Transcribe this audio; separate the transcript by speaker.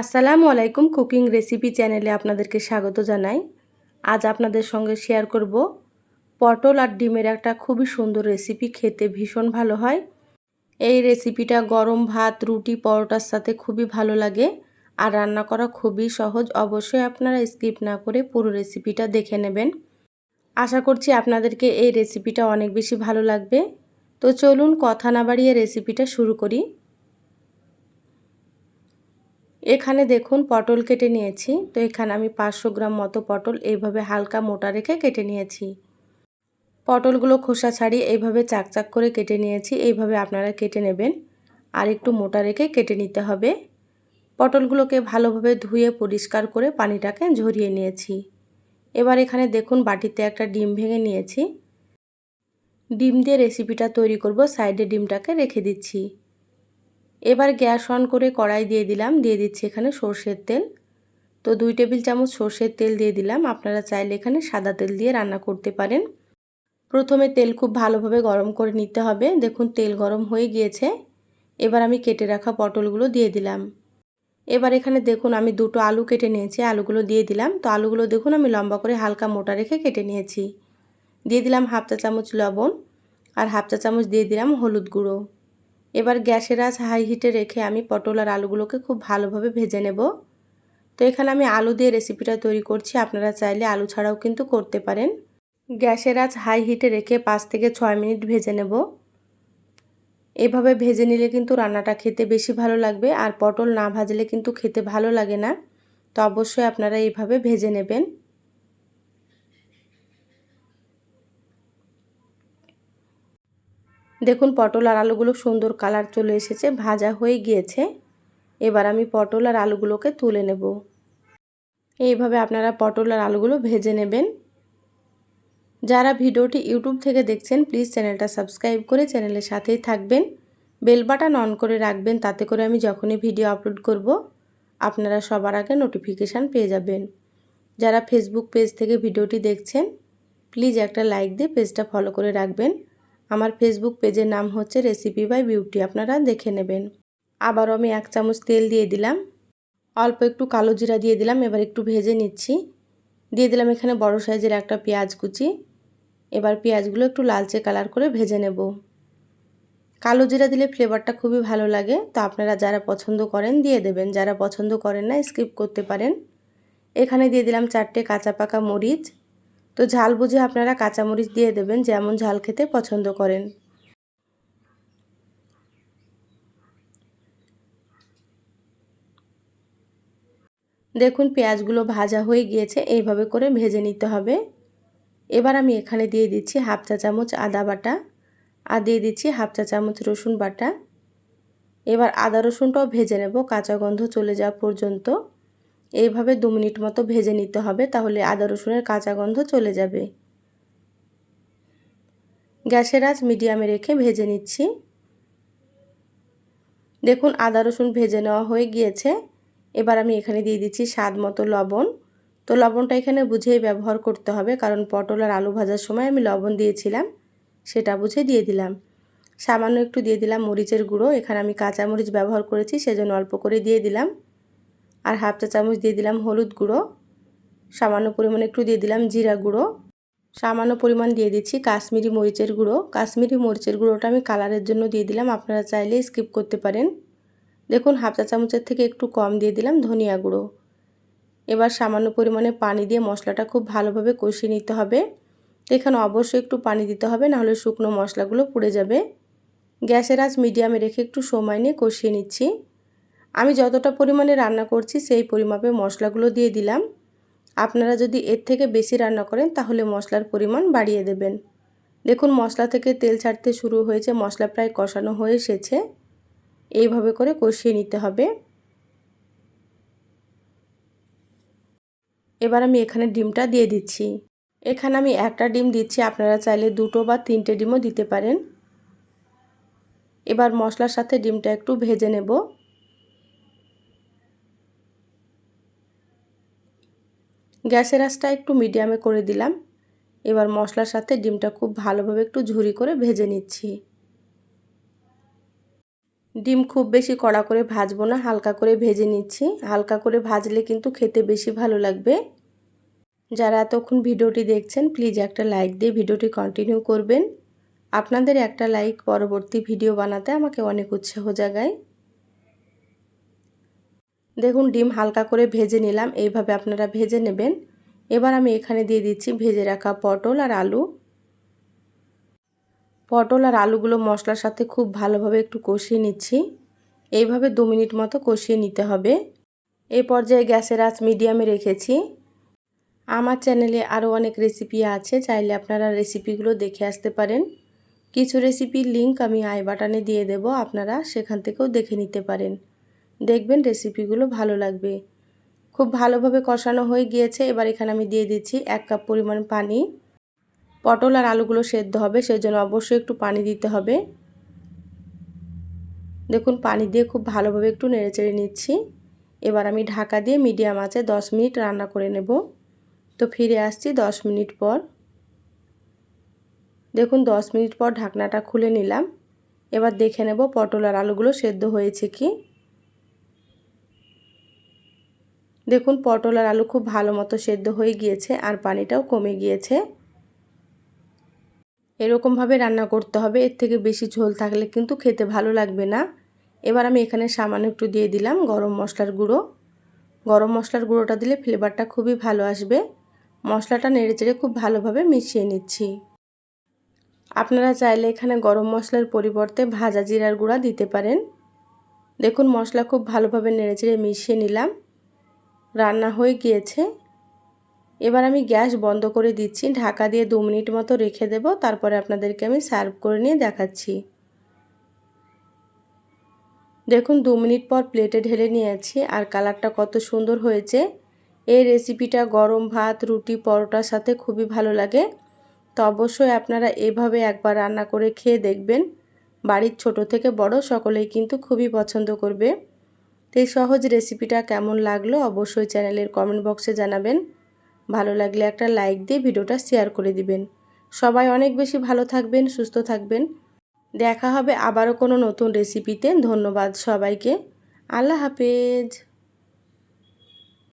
Speaker 1: আসসালামু আলাইকুম cooking recipe চ্যানেলে আপনাদেরকে স্বাগত জানাই। আজ আপনাদের সঙ্গে শেয়ার করব পটল আর ডিমের একটা খুবই সুন্দর রেসিপি, খেতে ভীষণ ভালো হয়। এই রেসিপিটা গরম ভাত, রুটি, পরোটার সাথে খুবই ভালো লাগে আর রান্না করা খুবই সহজ। অবশ্যই আপনারা স্কিপ না করে পুরো রেসিপিটা দেখে নেবেন। আশা করছি আপনাদেরকে এই রেসিপিটা অনেক বেশি ভালো লাগবে। তো চলুন কথা না বাড়িয়ে রেসিপিটা শুরু করি। এখানে দেখুন পটল কেটে নিয়েছি। তো এখানে আমি পাঁচশো গ্রাম মতো পটল এইভাবে হালকা মোটা রেখে কেটে নিয়েছি। পটলগুলো খোসা ছাড়িয়ে এইভাবে চাকচাক করে কেটে নিয়েছি। এইভাবে আপনারা কেটে নেবেন। আর একটু মোটা রেখে কেটে নিতে হবে। পটলগুলোকে ভালোভাবে ধুয়ে পরিষ্কার করে পানিটাকে ঝরিয়ে নিয়েছি। এবার এখানে দেখুন বাটিতে একটা ডিম ভেঙে নিয়েছি। ডিম দিয়ে রেসিপিটা তৈরি করব। সাইডে ডিমটাকে রেখে দিচ্ছি। এবার গ্যাস অন করে কড়াই দিয়ে দিলাম, দিয়ে দিচ্ছি এখানে সর্ষের তেল। তো দুই টেবিল চামচ সর্ষের তেল দিয়ে দিলাম। আপনারা চাইলে এখানে সাদা তেল দিয়ে রান্না করতে পারেন। প্রথমে তেল খুব ভালোভাবে গরম করে নিতে হবে। দেখুন, তেল গরম হয়ে গিয়েছে। এবার আমি কেটে রাখা পটলগুলো দিয়ে দিলাম। এবার এখানে দেখুন, আমি দুটো আলু কেটে নিয়েছি, আলুগুলো দিয়ে দিলাম। তো আলুগুলো দেখুন, আমি লম্বা করে হালকা মোটা রেখে কেটে নিয়েছি। দিয়ে দিলাম হাফ চা চামচ লবণ আর হাফ চা চামচ দিয়ে দিলাম হলুদ গুঁড়ো। এবার গ্যাসের আঁচ হাই হিটে রেখে আমি পটল আর আলুগুলোকে খুব ভালোভাবে ভেজে নেব। তো এখানে আমি আলু দিয়ে রেসিপিটা তৈরি করছি, আপনারা চাইলে আলু ছাড়াও কিন্তু করতে পারেন। গ্যাসের আঁচ হাই হিটে রেখে পাঁচ থেকে ছয় মিনিট ভেজে নেব। এভাবে ভেজে নিলে কিন্তু রান্নাটা খেতে বেশি ভালো লাগবে আর পটল না ভাজলে কিন্তু খেতে ভালো লাগে না। তো অবশ্যই আপনারা এইভাবে ভেজে নেবেন। দেখুন, পটল আর আলুগুলো সুন্দর কালার চলে এসেছে, ভাজা হয়ে গিয়েছে। এবার আমি পটল আর আলুগুলোকে তুলে নেব। এইভাবে আপনারা পটল আর আলুগুলো ভেজে নেবেন। যারা ভিডিওটি ইউটিউব থেকে দেখছেন, প্লিজ চ্যানেলটা সাবস্ক্রাইব করে চ্যানেলের সাথেই থাকবেন। বেল বাটন অন করে রাখবেন, তাতে করে আমি যখনই ভিডিও আপলোড করব, আপনারা সবার আগে নোটিফিকেশান পেয়ে যাবেন। যারা ফেসবুক পেজ থেকে ভিডিওটি দেখছেন, প্লিজ একটা লাইক দিয়ে পেজটা ফলো করে রাখবেন। আমার ফেসবুক পেজের নাম হচ্ছে রেসিপি বাই বিউটি আপনারা দেখে নেবেন। আবারও আমি এক চামচ তেল দিয়ে দিলাম। অল্প একটু কালো জিরা দিয়ে দিলাম, এবার একটু ভেজে নিচ্ছি। দিয়ে দিলাম এখানে বড় সাইজের একটা পেঁয়াজ কুচি। এবার পেঁয়াজগুলো একটু লালচে কালার করে ভেজে নেব। কালো জিরা দিলে ফ্লেভারটা খুবই ভালো লাগে, তো আপনারা যারা পছন্দ করেন দিয়ে দেবেন, যারা পছন্দ করেন না, স্কিপ করতে পারেন। এখানে দিয়ে দিলাম চারটে কাঁচা পাকা মরিচ তো ঝাল বুঝে আপনারা কাঁচামরিচ দিয়ে দেবেন, যেমন ঝাল খেতে পছন্দ করেন। দেখুন, পেঁয়াজগুলো ভাজা হয়ে গিয়েছে, এইভাবে করে ভেজে নিতে হবে। এবার আমি এখানে দিয়ে দিচ্ছি হাফ চা চামচ আদা বাটা আর দিয়ে দিচ্ছি হাফ চা চামচ রসুন বাটা। এবার আদা রসুনটাও ভেজে নেব, কাঁচা গন্ধ চলে যাওয়া পর্যন্ত। এইভাবে দু মিনিট মতো ভেজে নিতে হবে, তাহলে আদা রসুনের কাঁচা গন্ধ চলে যাবে। গ্যাসের আঁচ মিডিয়ামে রেখে ভেজে নিচ্ছি। দেখুন, আদা রসুন ভেজে নেওয়া হয়ে গিয়েছে। এবার আমি এখানে দিয়ে দিচ্ছি স্বাদ মতো লবণ। তো লবণটা এখানে বুঝেই ব্যবহার করতে হবে, কারণ পটল আর আলু ভাজার সময় আমি লবণ দিয়েছিলাম, সেটা বুঝে দিয়ে দিলাম। সামান্য একটু দিয়ে দিলাম মরিচের গুঁড়ো, এখানে আমি কাঁচা মরিচ ব্যবহার করেছি, সেজন্য অল্প করে দিয়ে দিলাম। আর হাফ চা চামচ দিয়ে দিলাম হলুদ গুঁড়ো। সামান্য পরিমাণে একটু দিয়ে দিলাম জিরা গুঁড়ো। সামান্য পরিমাণ দিয়ে দিচ্ছি কাশ্মীরি মরিচের গুঁড়ো। কাশ্মীরি মরিচের গুঁড়োটা আমি কালারের জন্য দিয়ে দিলাম, আপনারা চাইলে স্কিপ করতে পারেন। দেখুন, হাফ চা চামচের থেকে একটু কম দিয়ে দিলাম ধনিয়া গুঁড়ো। এবার সামান্য পরিমাণে পানি দিয়ে মশলাটা খুব ভালোভাবে কষিয়ে নিতে হবে। এখানে অবশ্যই একটু পানি দিতে হবে, নাহলে শুকনো মশলাগুলো পুড়ে যাবে। গ্যাসের আঁচ মিডিয়ামে রেখে একটু সময় নিয়ে কষিয়ে নিচ্ছি। আমি যতটা পরিমাণে রান্না করছি সেই পরিমাপে মশলাগুলো দিয়ে দিলাম। আপনারা যদি এর থেকে বেশি রান্না করেন তাহলে মশলার পরিমাণ বাড়িয়ে দেবেন। দেখুন, মশলা থেকে তেল ছাড়তে শুরু হয়েছে, মশলা প্রায় কষানো হয়ে এসেছে। এইভাবে করে কষিয়ে নিতে হবে। এবার আমি এখানে ডিমটা দিয়ে দিচ্ছি। এখানে আমি একটা ডিম দিচ্ছি, আপনারা চাইলে দুটো বা তিনটে ডিমও দিতে পারেন। এবার মশলার সাথে ডিমটা একটু ভেজে নেব। গ্যাসের আঁচটা একটু মিডিয়ামে করে দিলাম। এবার মশলার সাথে ডিমটা খুব ভালোভাবে একটু ঝুরি করে ভেজে নিচ্ছি। ডিম খুব বেশি কড়া করে ভাজবো না, হালকা করে ভেজে নিচ্ছি। হালকা করে ভাজলে কিন্তু খেতে বেশি ভালো লাগবে। যারা এতক্ষণ ভিডিওটি দেখছেন, প্লিজ একটা লাইক দিয়ে ভিডিওটি কন্টিনিউ করবেন। আপনাদের একটা লাইক পরবর্তী ভিডিও বানাতে আমাকে অনেক উৎসাহ জাগায়। দেখুন, ডিম হালকা করে ভেজে নিলাম। এইভাবে আপনারা ভেজে নেবেন। এবার আমি এখানে দিয়ে দিচ্ছি ভেজে রাখা পটল আর আলু। পটল আর আলুগুলো মশলার সাথে খুব ভালোভাবে একটু কষিয়ে নিচ্ছি। এইভাবে দু মিনিট মতো কষিয়ে নিতে হবে। এই পর্যায়ে গ্যাসের আঁচ মিডিয়ামে রেখেছি। আমার চ্যানেলে আরও অনেক রেসিপি আছে, চাইলে আপনারা রেসিপিগুলো দেখে আসতে পারেন। কিছু রেসিপির লিংক আমি আই বাটনে দিয়ে দেব, আপনারা সেখান থেকেও দেখে নিতে পারেন। দেখবেন রেসিপিগুলো ভালো লাগবে। খুব ভালোভাবে কষানো হয়ে গিয়েছে, এবার এখানে আমি দিয়ে দিচ্ছি এক কাপ পরিমাণ পানি। পটল আর আলুগুলো সেদ্ধ হবে, সেজন্য অবশ্যই একটু পানি দিতে হবে। দেখুন, পানি দিয়ে খুব ভালোভাবে একটু নেড়েচেড়ে নিচ্ছি। এবার আমি ঢাকা দিয়ে মিডিয়াম আছে দশ মিনিট রান্না করে নেব। তো ফিরে আসছি দশ মিনিট পর। দেখুন, দশ মিনিট পর ঢাকনাটা খুলে নিলাম। এবার দেখে নেব পটল আর আলুগুলো সেদ্ধ হয়েছে কি। দেখুন, পটল আর আলু খুব ভালো মতো সেদ্ধ হয়ে গিয়েছে আর পানিটাও কমে গিয়েছে। এরকমভাবে রান্না করতে হবে, এর থেকে বেশি ঝোল থাকলে কিন্তু খেতে ভালো লাগবে না। এবার আমি এখানে সামান্য একটু দিয়ে দিলাম গরম মশলার গুঁড়ো। গরম মশলার গুঁড়োটা দিলে ফ্লেভারটা খুবই ভালো আসবে। মশলাটা নেড়ে চেড়ে খুব ভালোভাবে মিশিয়ে নিচ্ছি। আপনারা চাইলে এখানে গরম মশলার পরিবর্তে ভাজা জিরার গুঁড়া দিতে পারেন। দেখুন, মশলা খুব ভালোভাবে নেড়েচেড়ে মিশিয়ে নিলাম। রান্না হয়ে গিয়েছে। এবার আমি গ্যাস বন্ধ করে দিচ্ছি। ঢাকা দিয়ে দু মিনিট মতো রেখে দেব। তারপরে আপনাদেরকে আমি সার্ভ করে নিয়ে দেখাচ্ছি। দেখুন, দু মিনিট পর প্লেটে ঢেলে নিয়েছি আর কালারটা কত সুন্দর হয়েছে। এই রেসিপিটা গরম ভাত, রুটি, পরোটার সাথে খুবই ভালো লাগে। তো অবশ্যই আপনারা এভাবে একবার রান্না করে খেয়ে দেখবেন। বাড়ির ছোট থেকে বড় সকলেই কিন্তু খুবই পছন্দ করবে। এই সহজ রেসিপিটা কেমন লাগল অবশ্যই চ্যানেলের কমেন্ট বক্সে জানাবেন। ভালো লাগলে একটা লাইক দিয়ে ভিডিওটা শেয়ার করে দিবেন। সবাই অনেক বেশি ভালো থাকবেন, সুস্থ থাকবেন। দেখা হবে আবারও কোনো নতুন রেসিপিতে ধন্যবাদ সবাইকে। আল্লাহ হাফেজ।